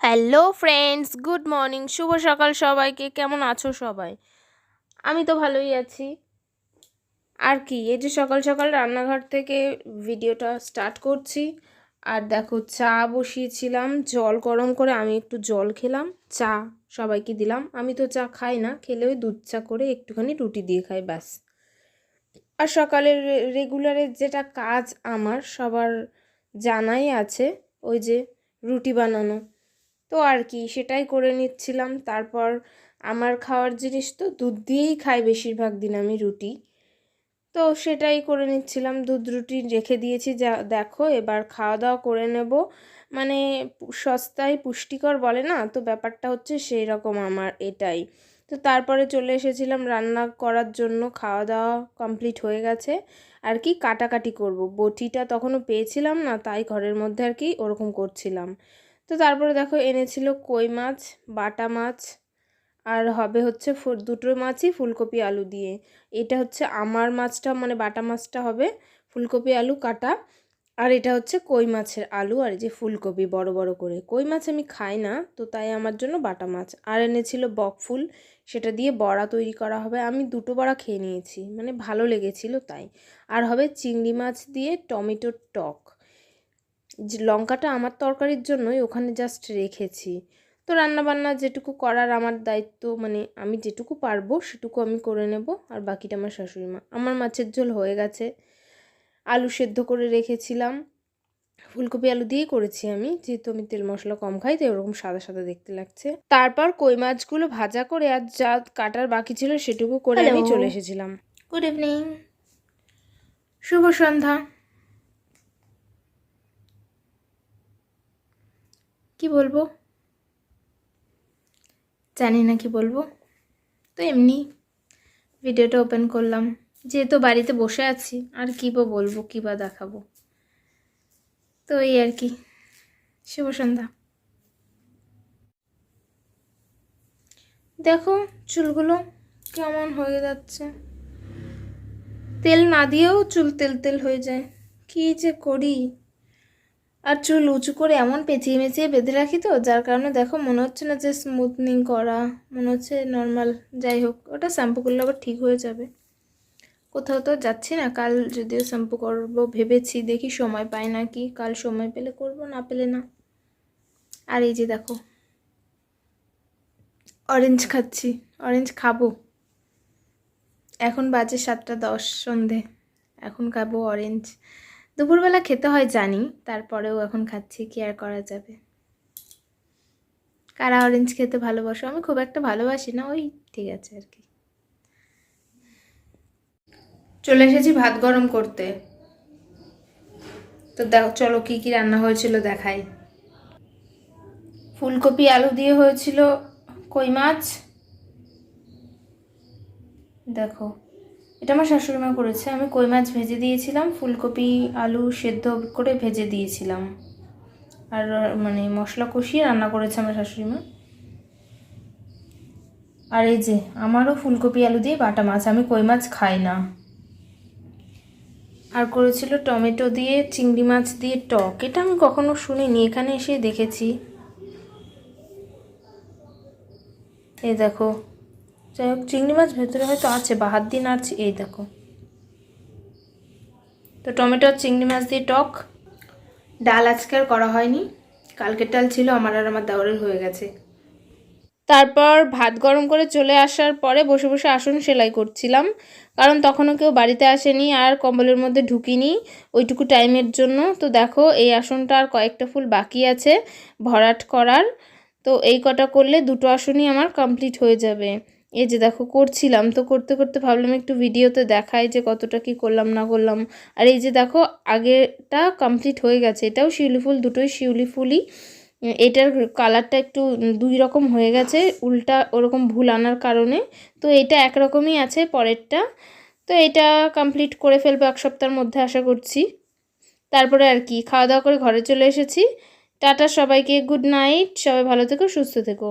Hello friends good morning শুভ সকাল সবাইকে। কেমন আছো সবাই? আমি তো ভালোই আছি। আর কি, এই যে সকাল সকাল রান্নাঘর থেকে ভিডিওটা স্টার্ট করছি। আর দেখো, চা বসিয়েছিলাম। জল গরম করে আমি একটু জল খেলাম। চা সবাইকে দিলাম। আমি তো চা খাই না খেলে ওই দুধ চা করে একটুখানি রুটি দিয়ে খাই, ব্যাস। আর সকালের রেগুলারের যেটা কাজ আমার, সবার জানাই আছে, ওই যে রুটি বানানো। তো আর কি, সেটাই করে নিচ্ছিলাম। তারপর আমার খাওয়ার জিনিস তো দুধ দিয়েই খাই বেশিরভাগ দিন আমি রুটি। তো সেটাই করে নিচ্ছিলাম। দুধ, রুটি রেখে দিয়েছি, যা দেখো, এবার খাওয়া দাওয়া করে নেব। মানে সস্তায় পুষ্টিকর বলে না, তো ব্যাপারটা হচ্ছে সেই রকম আমার এটাই। তো তারপরে চলে এসেছিলাম রান্না করার জন্য, খাওয়া দাওয়া কমপ্লিট হয়ে গেছে। আর কি কাটাকাটি করব, বটিটা তখনও পেয়েছিলাম না, তাই ঘরের মধ্যে আর কি ওরকম করছিলাম। তো তারপরে দেখো এনেছিল কই মাছ, বাটা মাছ, আর হবে হচ্ছে দুটো মাছই ফুলকপি আলু দিয়ে। এটা হচ্ছে আমার মাছটা মানে বাটা মাছটা হবে ফুলকপি আলু কাটা, আর এটা হচ্ছে কই মাছের আলু, আর যে ফুলকপি বড় বড় করে। কই মাছ আমি খাই না, তো তাই আমার জন্য বাটা মাছ। আর এনেছিল বক ফুল, সেটা দিয়ে বড়া তৈরি করা হবে। আমি দুটো বড়া খেয়ে নিয়েছি মানে ভালো লেগেছিল তাই। আর হবে চিংড়ি মাছ দিয়ে টমেটোর টক। লঙ্কাটা আমার তরকারির জন্যই ওখানে জাস্ট রেখেছি। তো রান্নাবান্না যেটুকু করার আমার দায়িত্ব মানে আমি যেটুকু পারব সেটুকু আমি করে নেব আর বাকিটা আমার শাশুড়ি মা। আমার মাছের ঝোল হয়ে গেছে। আলু সেদ্ধ করে রেখেছিলাম। ফুলকপি আলু দিয়েই করেছি আমি যেহেতু আমি তেল মশলা কম খাই তাই ওরকম সাদা সাদা দেখতে লাগছে। তারপর কই মাছগুলো ভাজা করে আর যা কাটার বাকি ছিল সেটুকু করে আমি চলে এসেছিলাম। গুড ইভিনিং শুভ সন্ধ্যা। কি বলব? জানি না কি বলব। তো এমনি ভিডিওটা ওপেন করলাম। যেহেতু বাড়িতে বসে আছি, আর কী বা বলব, কী বা দেখাবো। তো এই আর কি। শুভ সন্ধ্যা। দেখো চুলগুলো কেমন হয়ে যাচ্ছে। তেল না দিয়েও চুল তেল তেল হয়ে যায়। কী যে করি। আর চুল উঁচু করে এমন পেঁচিয়ে মেচিয়ে বেঁধে রাখি তো, যার কারণে দেখো মনে হচ্ছে না যে স্মুথনিং করা, মনে হচ্ছে নর্মাল যাই হোক, ওটা শ্যাম্পু করলে আবার ঠিক হয়ে যাবে। কোথাও তো যাচ্ছি না, কাল যদিও শ্যাম্পু করব ভেবেছি, দেখি সময় পাই না কি, কাল সময় পেলে করব, না পেলে না। আর এই যে দেখো অরেঞ্জ খাচ্ছি অরেঞ্জ খাব। এখন বাজে সাতটা দশ সন্ধে, এখন খাব অরেঞ্জ দুপুরবেলা খেতে হয় জানি, তারপরেও এখন খাচ্ছি, কি আর করা যাবে? কারা অরেঞ্জ খেতে ভালোবাসো? আমি খুব একটা ভালোবাসি না, ওই ঠিক আছে আর কি। চলে এসেছি ভাত গরম করতে। তো দেখো, চলো কি কি রান্না হয়েছিল দেখাই। ফুলকপি, আলু দিয়ে হয়েছিল কই মাছ? দেখো। এটা আমার শাশুড়ি মা করেছে। আমি কই মাছ ভেজে দিয়েছিলাম, ফুলকপি, আলু সেদ্ধ করে ভেজে দিয়েছিলাম। আর মানে মশলা কষিয়ে রান্না করেছে আমার শাশুড়ি মা। আর এই যে, আমারও ফুলকপি, আলু দিয়ে বাটা মাছ, আমি কই মাছ খাই না। আর করেছিল টমেটো দিয়ে, চিংড়ি মাছ দিয়ে টক। এটা আমি কখনো শুনিনি, এখানে এসে দেখেছি। এই দেখো যাই হোক, চিংড়ি মাছ ভেতরে হয়তো আছে, বা হাত দিয়ে নাড়ছি, এই দেখো। তো টমেটো চিংড়ি মাছ দিয়ে টক। ডাল আজকে আর করা হয়নি। কালকের ডাল ছিল, আমার আর আমার দাওয়ারের হয়ে গেছে। তারপর ভাত গরম করে চলে আসার পরে বসে বসে আসন সেলাই করছিলাম, কারণ তখনও কেউ বাড়িতে আসেনি আর কম্বলের মধ্যে ঢুকিনি ওইটুকু টাইমের জন্য। তো দেখো, এই আসনটা আর কয়েকটা ফুল বাকি আছে ভরাট করার। তো এই কটা করলে দুটো আসনই আমার কমপ্লিট হয়ে যাবে। এই যে দেখো, করছিলাম তো করতে করতে ভাবলাম একটু ভিডিওতে দেখাই যে কতটা কি করলাম, না করলাম। আর এই যে দেখো আগেটা কমপ্লিট হয়ে গেছে। এটাও শিউলি ফুল, দুটোই শিউলি ফুলই। এটার কালারটা একটু দুই রকম হয়ে গেছে, উল্টা ওরকম ভুল আনার কারণে। তো এটা একরকমই আছে পরেরটা। তো এটা কমপ্লিট করে ফেলব এক সপ্তাহের মধ্যে, আশা করছি। তারপরে আর কি খাওয়া দাওয়া করে ঘরে চলে এসেছি। টাটা সবাইকে গুড নাইট সবাই ভালো থেকো, সুস্থ থেকো।